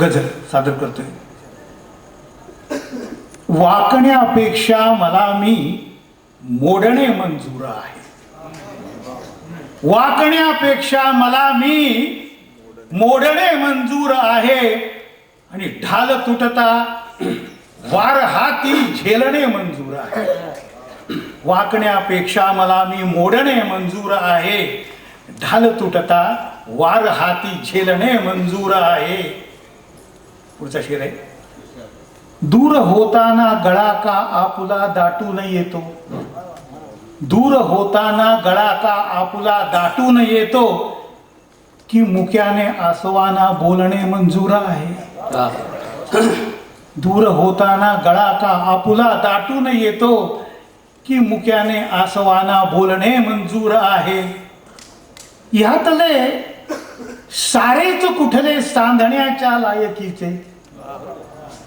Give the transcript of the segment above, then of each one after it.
गझल सादर करतोय. वाकण्यापेक्षा मला मी मोडणे मंजूर आहे. वाकण्यापेक्षा मला मी मोडणे मंजूर आहे. आणि ढाल तुटता वार हाती झेलणे मंजूर आहे. वाकण्यापेक्षा मला मी मोडणे मंजूर आहे. ढाल तुटता वार हाती झेलणे मंजूर आहे. पुढचा शेर आहे. दूर होताना गळा का आपुला दाटून येतो? दूर होताना गळा का आपुला दाटून येतो? की मुक्याने आसवाना बोलणे मंजूर आहे? दूर होताना गळा का आपुला दाटून येतो? की मुक्याने आसवाना बोलणे मंजूर आहे? ह्यातले सारेच कुठले सांधण्याच्या लायकीचे.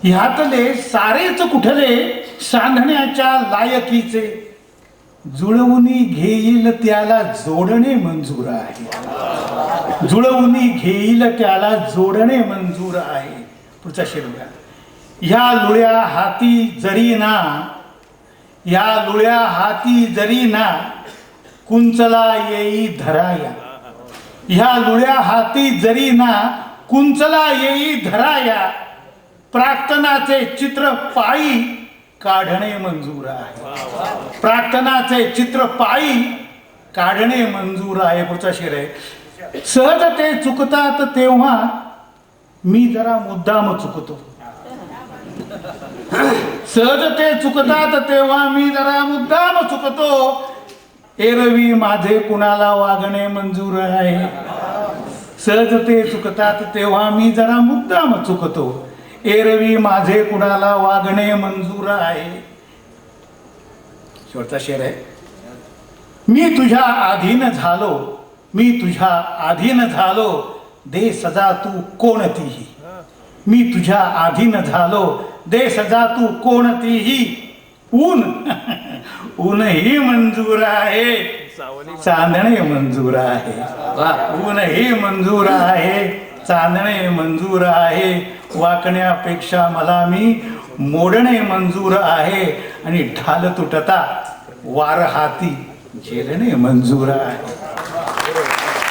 ह्यातले सारेच कुठले सांधण्याच्या लायकीचे. जुळवूनी घेईल त्याला जोडणे मंजूर आहे. जुळवूनी घेईल त्याला जोडणे मंजूर आहे. पुढचा शेरव्या ह्या लुळ्या हाती जरी ना या लुळ्या हाती जरी ना कुंचला येई धराया. ह्या लुळ्या हाती जरी ना कुंचला येई धराया प्रार्थनाचे चित्र पायी काढणे मंजूर आहे. प्रार्थनाचे चित्र पायी काढणे मंजूर आहे. पुढचा शेर आहे सहज ते चुकतात तेव्हा मी जरा मुद्दाम चुकतो. सहज ते चुकतात तेव्हा मी जरा मुद्दाम चुकतो. एरवी माझे कुणाला वागणे मंजूर आहे? सहज ते चुकतात तेव्हा मी जरा मुद्दाम चुकतो. एरवी माझे कुणाला वागणे मंजूर आहे? शेवटचा शेर आहे. मी तुझ्या अधीन झालो मी तुझ्या अधीन झालो. दे सजा तू कोणतीही. मी तुझ्या अधीन झालो दे सजा तू कोणतीही. ऊन. ऊनही मंजूर आहे. चांदणे मंजूर आहे. ऊनही मंजूर आहे. चांदणे मंजूर आहे. वाकण्यापेक्षा मला मी मोडणे मंजूर आहे. आणि ढाल तुटता वार हाती झेलणे मंजूर आहे.